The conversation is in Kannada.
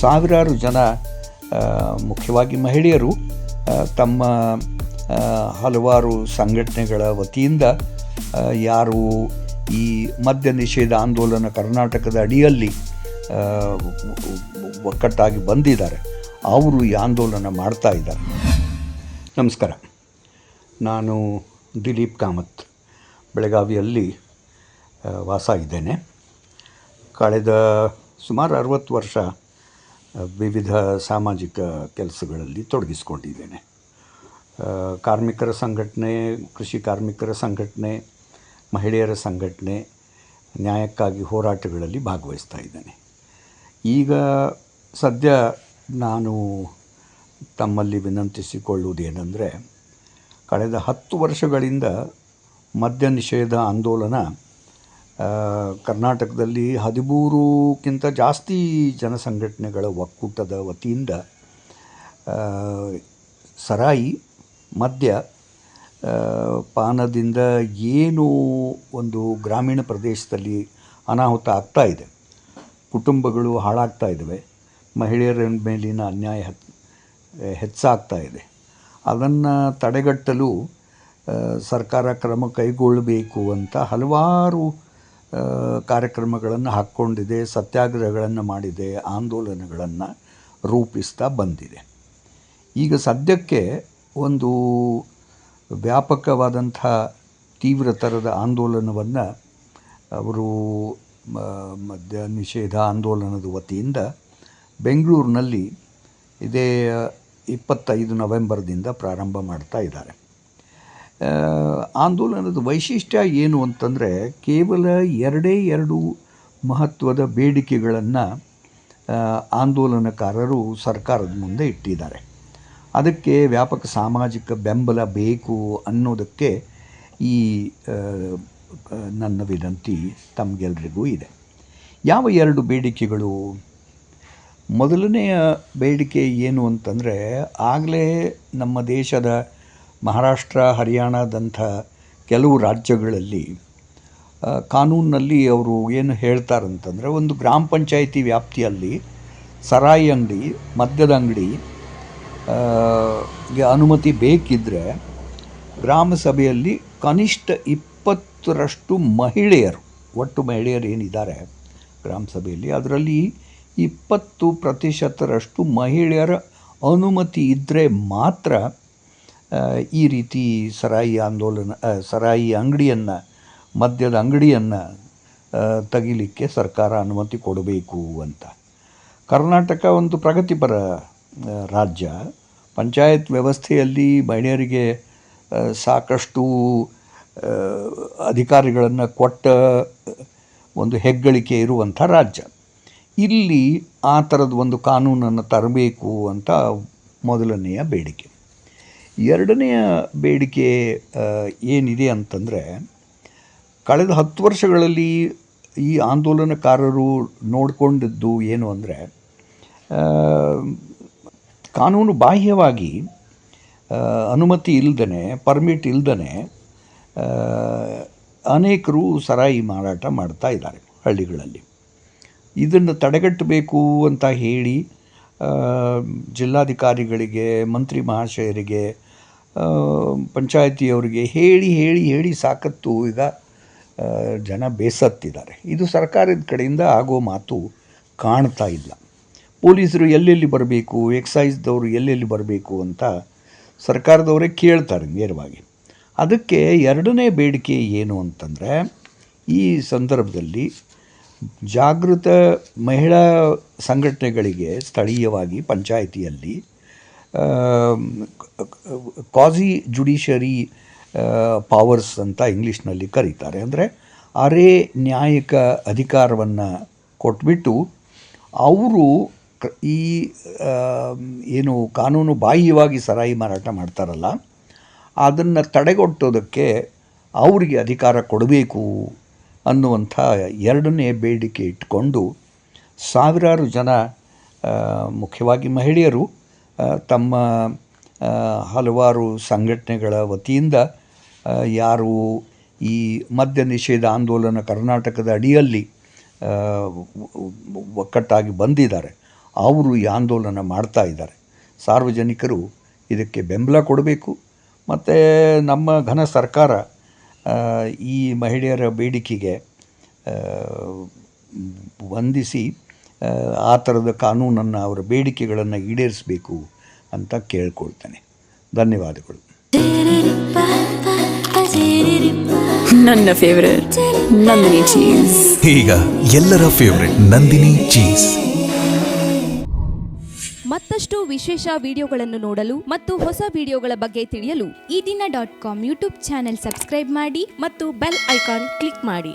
ಸಾವಿರಾರು ಜನ ಮುಖ್ಯವಾಗಿ ಮಹಿಳೆಯರು ತಮ್ಮ ಹಲವಾರು ಸಂಘಟನೆಗಳ ವತಿಯಿಂದ ಯಾರು ಈ ಮದ್ಯ ನಿಷೇಧ ಆಂದೋಲನ ಕರ್ನಾಟಕದ ಅಡಿಯಲ್ಲಿ ಒಕ್ಕಟ್ಟಾಗಿ ಬಂದಿದ್ದಾರೆ, ಅವರು ಈ ಆಂದೋಲನ ಮಾಡ್ತಾ ಇದ್ದಾರೆ. ನಮಸ್ಕಾರ. ನಾನು ದಿಲೀಪ್ ಕಾಮತ್. ಬೆಳಗಾವಿಯಲ್ಲಿ ವಾಸ ಇದ್ದೇನೆ. ಕಳೆದ ಸುಮಾರು ಅರವತ್ತು ವರ್ಷ ವಿವಿಧ ಸಾಮಾಜಿಕ ಕೆಲಸಗಳಲ್ಲಿ ತೊಡಗಿಸ್ಕೊಂಡಿದ್ದೇನೆ. ಕಾರ್ಮಿಕರ ಸಂಘಟನೆ, ಕೃಷಿ ಕಾರ್ಮಿಕರ ಸಂಘಟನೆ, ಮಹಿಳೆಯರ ಸಂಘಟನೆ, ನ್ಯಾಯಕ್ಕಾಗಿ ಹೋರಾಟಗಳಲ್ಲಿ ಭಾಗವಹಿಸ್ತಾ ಇದ್ದೇನೆ. ಈಗ ಸದ್ಯ ನಾನು ತಮ್ಮಲ್ಲಿ ವಿನಂತಿಸಿಕೊಳ್ಳುವುದೇನೆಂದರೆ, ಕಳೆದ ಹತ್ತು ವರ್ಷಗಳಿಂದ ಮದ್ಯ ನಿಷೇಧ ಆಂದೋಲನ ಕರ್ನಾಟಕದಲ್ಲಿ ಹದಿಮೂರಕ್ಕಿಂತ ಜಾಸ್ತಿ ಜನಸಂಘಟನೆಗಳ ಒಕ್ಕೂಟದ ವತಿಯಿಂದ ಸರಾಯಿ, ಮದ್ಯ ಪಾನದಿಂದ ಏನು ಒಂದು ಗ್ರಾಮೀಣ ಪ್ರದೇಶದಲ್ಲಿ ಅನಾಹುತ ಆಗ್ತಾ ಇದೆ. ಕುಟುಂಬಗಳು ಹಾಳಾಗ್ತಾ ಇದ್ದಾವೆ. ಮಹಿಳೆಯರ ಮೇಲಿನ ಅನ್ಯಾಯ ಹೆಚ್ಚಾಗ್ತಾ ಇದೆ. ಅದನ್ನು ತಡೆಗಟ್ಟಲು ಸರ್ಕಾರ ಕ್ರಮ ಕೈಗೊಳ್ಳಬೇಕು ಅಂತ ಹಲವಾರು ಕಾರ್ಯಕ್ರಮಗಳನ್ನು ಹಾಕ್ಕೊಂಡಿದೆ, ಸತ್ಯಾಗ್ರಹಗಳನ್ನು ಮಾಡಿದೆ, ಆಂದೋಲನಗಳನ್ನು ರೂಪಿಸ್ತಾ ಬಂದಿದೆ. ಈಗ ಸದ್ಯಕ್ಕೆ ಒಂದು ವ್ಯಾಪಕವಾದಂಥ ತೀವ್ರತರದ ಆಂದೋಲನವನ್ನು ಅವರು ಮದ್ಯ ನಿಷೇಧ ಆಂದೋಲನದ ವತಿಯಿಂದ ಬೆಂಗಳೂರಿನಲ್ಲಿ ಇದೇ, ಇಪ್ಪತ್ತೈದು ನವೆಂಬರ್ದಿಂದ ಪ್ರಾರಂಭ ಮಾಡ್ತಾ ಇದ್ದಾರೆ. ಆಂದೋಲನದ ವೈಶಿಷ್ಟ್ಯ ಏನು ಅಂತಂದರೆ ಕೇವಲ ಎರಡೇ ಎರಡು ಮಹತ್ವದ ಬೇಡಿಕೆಗಳನ್ನು ಆಂದೋಲನಕಾರರು ಸರ್ಕಾರದ ಮುಂದೆ ಇಟ್ಟಿದ್ದಾರೆ. ಅದಕ್ಕೆ ವ್ಯಾಪಕ ಸಾಮಾಜಿಕ ಬೆಂಬಲ ಬೇಕು ಅನ್ನೋದಕ್ಕೆ ಈ ನನ್ನ ವಿನಂತಿ ತಮಗೆಲ್ರಿಗೂ ಇದೆ. ಯಾವ ಎರಡು ಬೇಡಿಕೆಗಳು? ಮೊದಲನೆಯ ಬೇಡಿಕೆ ಏನು ಅಂತಂದರೆ ಆಗಲೇ ನಮ್ಮ ದೇಶದ ಮಹಾರಾಷ್ಟ್ರ, ಹರಿಯಾಣದಂಥ ಕೆಲವು ರಾಜ್ಯಗಳಲ್ಲಿ ಕಾನೂನಿನಲ್ಲಿ ಅವರು ಏನು ಹೇಳ್ತಾರಂತಂದರೆ ಒಂದು ಗ್ರಾಮ ಪಂಚಾಯಿತಿ ವ್ಯಾಪ್ತಿಯಲ್ಲಿ ಸರಾಯಿ ಅಂಗಡಿ, ಮದ್ಯದ ಅಂಗಡಿ ಅನುಮತಿ ಬೇಕಿದ್ದರೆ ಗ್ರಾಮ ಸಭೆಯಲ್ಲಿ ಕನಿಷ್ಠ ಇಪ್ಪತ್ತರಷ್ಟು ಮಹಿಳೆಯರು, ಒಟ್ಟು ಮಹಿಳೆಯರು ಏನಿದ್ದಾರೆ ಗ್ರಾಮ ಸಭೆಯಲ್ಲಿ, ಅದರಲ್ಲಿ ಇಪ್ಪತ್ತು ಪ್ರತಿಶತರಷ್ಟು ಮಹಿಳೆಯರ ಅನುಮತಿ ಇದ್ದರೆ ಮಾತ್ರ ಈ ರೀತಿ ಸರಾಯಿ ಆಂದೋಲನ ಸರಾಯಿ ಅಂಗಡಿಯನ್ನು, ಮದ್ಯದ ಅಂಗಡಿಯನ್ನು ತೆಗಿಲಿಕ್ಕೆ ಸರ್ಕಾರ ಅನುಮತಿ ಕೊಡಬೇಕು ಅಂತ. ಕರ್ನಾಟಕ ಒಂದು ಪ್ರಗತಿಪರ ರಾಜ್ಯ. ಪಂಚಾಯತ್ ವ್ಯವಸ್ಥೆಯಲ್ಲಿ ಮಹಿಳೆಯರಿಗೆ ಸಾಕಷ್ಟು ಅಧಿಕಾರಿಗಳನ್ನು ಕೊಟ್ಟ ಒಂದು ಹೆಗ್ಗಳಿಕೆ ಇರುವಂಥ ರಾಜ್ಯ. ಇಲ್ಲಿ ಆ ಥರದ ಒಂದು ಕಾನೂನನ್ನು ತರಬೇಕು ಅಂತ ಮೊದಲನೆಯ ಬೇಡಿಕೆ. ಎರಡನೆಯ ಬೇಡಿಕೆ ಏನಿದೆ ಅಂತಂದರೆ, ಕಳೆದ ಹತ್ತು ವರ್ಷಗಳಲ್ಲಿ ಈ ಆಂದೋಲನಕಾರರು ನೋಡಿಕೊಂಡಿದ್ದು ಏನು ಅಂದರೆ ಕಾನೂನು ಬಾಹ್ಯವಾಗಿ ಅನುಮತಿ ಇಲ್ಲದೇ ಪರ್ಮಿಟ್ ಇಲ್ದೇ ಅನೇಕರು ಸರಾಯಿ ಮಾರಾಟ ಮಾಡ್ತಾ ಇದ್ದಾರೆ ಹಳ್ಳಿಗಳಲ್ಲಿ. ಇದನ್ನು ತಡೆಗಟ್ಟಬೇಕು ಅಂತ ಹೇಳಿ ಜಿಲ್ಲಾಧಿಕಾರಿಗಳಿಗೆ, ಮಂತ್ರಿ ಮಹಾಶಯರಿಗೆ ಪಂಚಾಯತಿಯವರಿಗೆ ಹೇಳಿ ಹೇಳಿ ಹೇಳಿ ಸಾಕತ್ತು. ಈಗ ಜನ ಬೇಸತ್ತಿದ್ದಾರೆ. ಇದು ಸರ್ಕಾರದ ಕಡೆಯಿಂದ ಆಗೋ ಮಾತು ಕಾಣ್ತಾ ಇಲ್ಲ. ಪೊಲೀಸರು ಎಲ್ಲೆಲ್ಲಿ ಬರಬೇಕು, ಎಕ್ಸೈಸ್ದವರು ಎಲ್ಲೆಲ್ಲಿ ಬರಬೇಕು ಅಂತ ಸರ್ಕಾರದವರೇ ಕೇಳ್ತಾರೆ ನೇರವಾಗಿ. ಅದಕ್ಕೆ ಎರಡನೇ ಬೇಡಿಕೆ ಏನು ಅಂತಂದರೆ, ಈ ಸಂದರ್ಭದಲ್ಲಿ ಜಾಗೃತ ಮಹಿಳಾ ಸಂಘಟನೆಗಳಿಗೆ ಸ್ಥಳೀಯವಾಗಿ ಪಂಚಾಯಿತಿಯಲ್ಲಿ ಕಾಜಿ ಜುಡಿಷರಿ ಪವರ್ಸ್ ಅಂತ ಇಂಗ್ಲೀಷ್ನಲ್ಲಿ ಕರೀತಾರೆ. ಅಂದರೆ ಅರೆ ನ್ಯಾಯಿಕ ಅಧಿಕಾರವನ್ನು ಕೊಟ್ಬಿಟ್ಟು ಅವರು ಈ ಏನು ಕಾನೂನು ಬಾಹ್ಯವಾಗಿ ಸರಾಯಿ ಮಾರಾಟ ಮಾಡ್ತಾರಲ್ಲ, ಅದನ್ನು ತಡೆಗಟ್ಟೋದಕ್ಕೆ ಅವರಿಗೆ ಅಧಿಕಾರ ಕೊಡಬೇಕು ಅನ್ನುವಂಥ ಎರಡನೇ ಬೇಡಿಕೆ ಇಟ್ಕೊಂಡು ಸಾವಿರಾರು ಜನ ಮುಖ್ಯವಾಗಿ ಮಹಿಳೆಯರು ತಮ್ಮ ಹಲವಾರು ಸಂಘಟನೆಗಳ ವತಿಯಿಂದ ಯಾರು ಈ ಮದ್ಯ ನಿಷೇಧ ಆಂದೋಲನ ಕರ್ನಾಟಕದ ಅಡಿಯಲ್ಲಿ ಒಕ್ಕಟ್ಟಾಗಿ ಬಂದಿದ್ದಾರೆ, ಅವರು ಈ ಆಂದೋಲನ ಮಾಡ್ತಾ ಇದ್ದಾರೆ. ಸಾರ್ವಜನಿಕರು ಇದಕ್ಕೆ ಬೆಂಬಲ ಕೊಡಬೇಕು. ಮತ್ತು ನಮ್ಮ ಘನ ಸರ್ಕಾರ ಈ ಮಹಿಳೆಯರ ಬೇಡಿಕೆಗೆ ವಂದಿಸಿ ಆ ಥರದ ಕಾನೂನನ್ನು ಅವರ ಬೇಡಿಕೆಗಳನ್ನು ಈಡೇರಿಸಬೇಕು ಅಂತ ಕೇಳ್ಕೊಳ್ತೇನೆ. ಧನ್ಯವಾದಗಳು. ನನ್ನ ಫೇವರೇಟ್ ನಂದಿನಿ ಚೀಸ್ ಈಗ ಎಲ್ಲರ ಫೇವರೆಟ್ ನಂದಿನಿ ಚೀಸ್ ಮತ್ತಷ್ಟು ವಿಶೇಷ ವಿಡಿಯೋಗಳನ್ನು ನೋಡಲು ಮತ್ತು ಹೊಸ ವಿಡಿಯೋಗಳ ಬಗ್ಗೆ ತಿಳಿಯಲು Ee Dina dot com YouTube channel subscribe ಮಾಡಿ ಮತ್ತು ಬೆಲ್ ಐಕಾನ್ ಕ್ಲಿಕ್ ಮಾಡಿ.